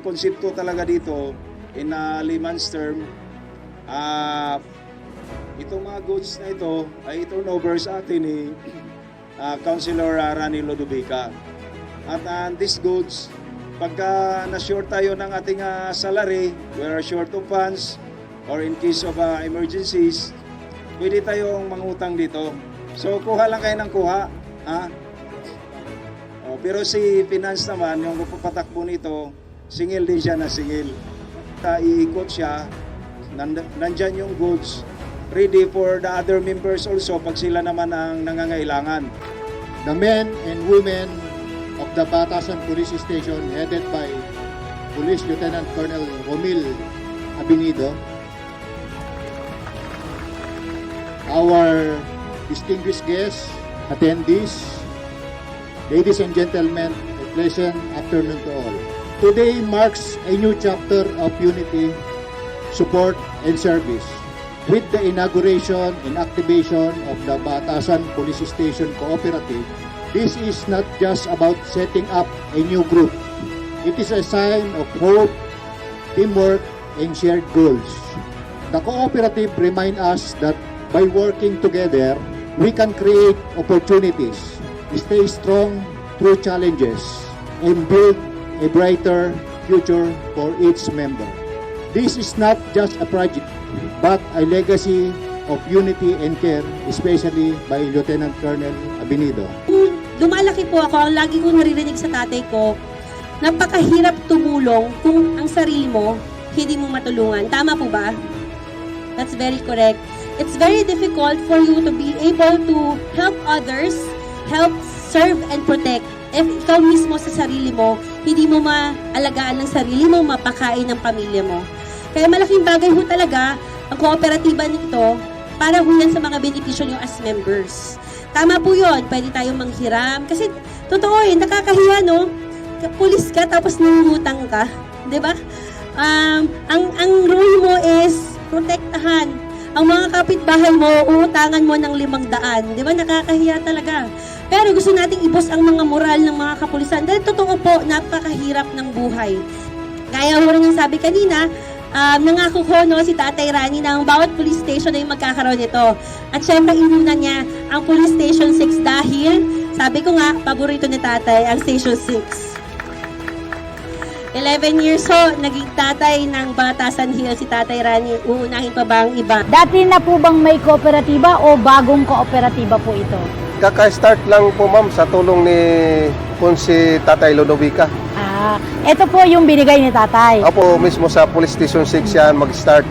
konsepto talaga dito in a layman's term, ah, itong mga goods na ito ay turnover sa atin ni ah, Councilor ah, Rani Lodovica. At ah, these goods, pagka na-short tayo ng ating ah, salary, we are short of funds, or in case of ah, emergencies, pwede tayong mangutang dito. So, kuha lang kayo ng kuha. Ha? Oh, pero si Finance naman, yung papatakbo nito, singil din siya na singil. Iikot siya, nand- nandyan yung goods, ready for the other members also pag sila naman ang nangangailangan. the men and women of the Batasan Police Station headed by Police Lieutenant Colonel Romil Abinido, our distinguished guests, attendees, ladies and gentlemen, a pleasant afternoon to all. Today marks a new chapter of unity, support, and service. With the inauguration and activation of the Batasan Police Station Cooperative, this is not just about setting up a new group. It is a sign of hope, teamwork, and shared goals. The cooperative remind us that by working together, we can create opportunities, stay strong through challenges, and build a brighter future for each member. This is not just a project, but a legacy of unity and care, especially by Lieutenant Colonel Abinido. Kung lumalaki po ako, ang lagi ko naririnig sa tatay ko, napakahirap tumulong kung ang sarili mo hindi mo matulungan. Tama po ba? That's very correct. It's very difficult for you to be able to help others, help serve and protect. If ikaw mismo sa sarili mo, hindi mo maalagaan ng sarili mo, mapakain ng pamilya mo. Kaya malaking bagay ho talaga ang kooperatiba nito para ho yan sa mga benepisyo nyo as members. Tama po yun, pwede tayong manghiram. Kasi, totoo eh, nakakahiya, no? Pulis ka, tapos nangungutang ka. ba? Um, ang, ang role mo is protektahan. Ang mga kapitbahay mo, uutangan mo ng limang daan. Di ba? Nakakahiya talaga. Pero gusto nating ibos ang mga moral ng mga kapulisan. Dahil totoo po, napakahirap ng buhay. Gaya mo rin yung sabi kanina, um, nangako ko no, si Tatay Rani na ang bawat police station ay magkakaroon nito. At syempre, inuna niya ang police station 6 dahil, sabi ko nga, paborito ni Tatay ang station 6. 11 years ho, naging tatay ng Batasan Hill si Tatay Rani. Uunahin pa ba ang iba? Dati na po bang may kooperatiba o bagong kooperatiba po ito? Kaka-start lang po ma'am sa tulong ni kung si Tatay Lodovica. Ah, ito po yung binigay ni tatay. Ako mismo sa Police Station 6 yan mag-start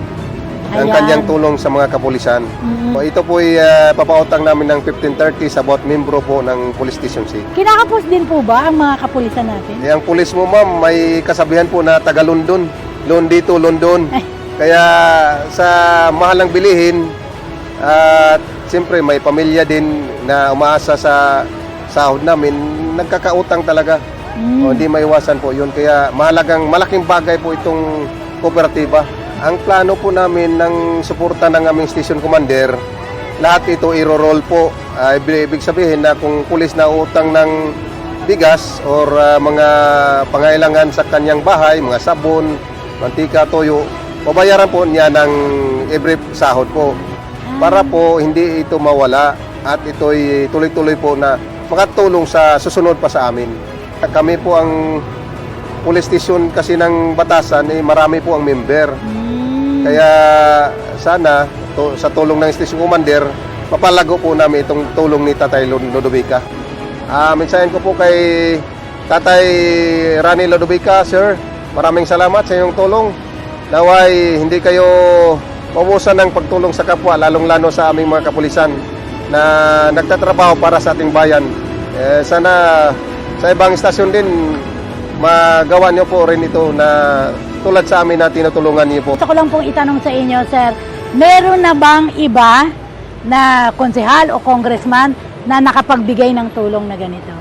ng Ayan. kanyang tulong sa mga kapulisan. Mhm. So, ito po ay uh, papautang namin ng 1530 sa bawat membro po ng Police Station 6. Kinakapos din po ba ang mga kapulisan natin? Eh, ang pulis mo ma'am may kasabihan po na taga London. Loan dito, London. Ay. Kaya sa mahal ng bilihin at siyempre may pamilya din na umaasa sa sahod namin, nagkakautang talaga. Mm. O, hindi maiwasan po yun. Kaya mahalagang, malaking bagay po itong kooperatiba. Ang plano po namin ng suporta ng aming station commander, lahat ito iro-roll po. Ah, ibig sabihin na kung pulis na utang ng bigas or ah, mga pangailangan sa kanyang bahay, mga sabon, mantika, toyo, babayaran po niya ng every sahod po. Para po hindi ito mawala at ito'y tuloy-tuloy po na makatulong sa susunod pa sa amin. Kami po ang police station kasi ng Batasan, eh, marami po ang member. Mm. Kaya sana to, sa tulong ng station commander, mapalago po namin itong tulong ni Tatay Lodovica. Ah, mensahen ko po kay Tatay Rani Lodovica, sir. Maraming salamat sa iyong tulong. Naway hindi kayo maubusan ng pagtulong sa kapwa, lalong-lalo sa aming mga kapulisan na nagtatrabaho para sa ating bayan. Eh, sana sa ibang istasyon din magawa niyo po rin ito na tulad sa amin na tinutulungan niyo po. Gusto ko lang pong itanong sa inyo, sir, meron na bang iba na konsehal o congressman na nakapagbigay ng tulong na ganito?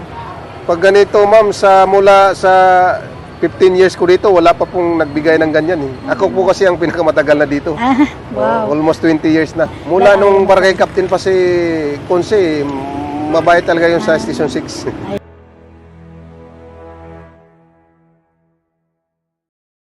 Pag ganito ma'am, sa mula sa 15 years ko dito, wala pa pong nagbigay ng ganyan. Eh. Ako po kasi ang pinakamatagal na dito. Ah, Oh, wow. almost 20 years na. Mula nung barangay captain pa si Conse, mabait talaga yung sa Station 6.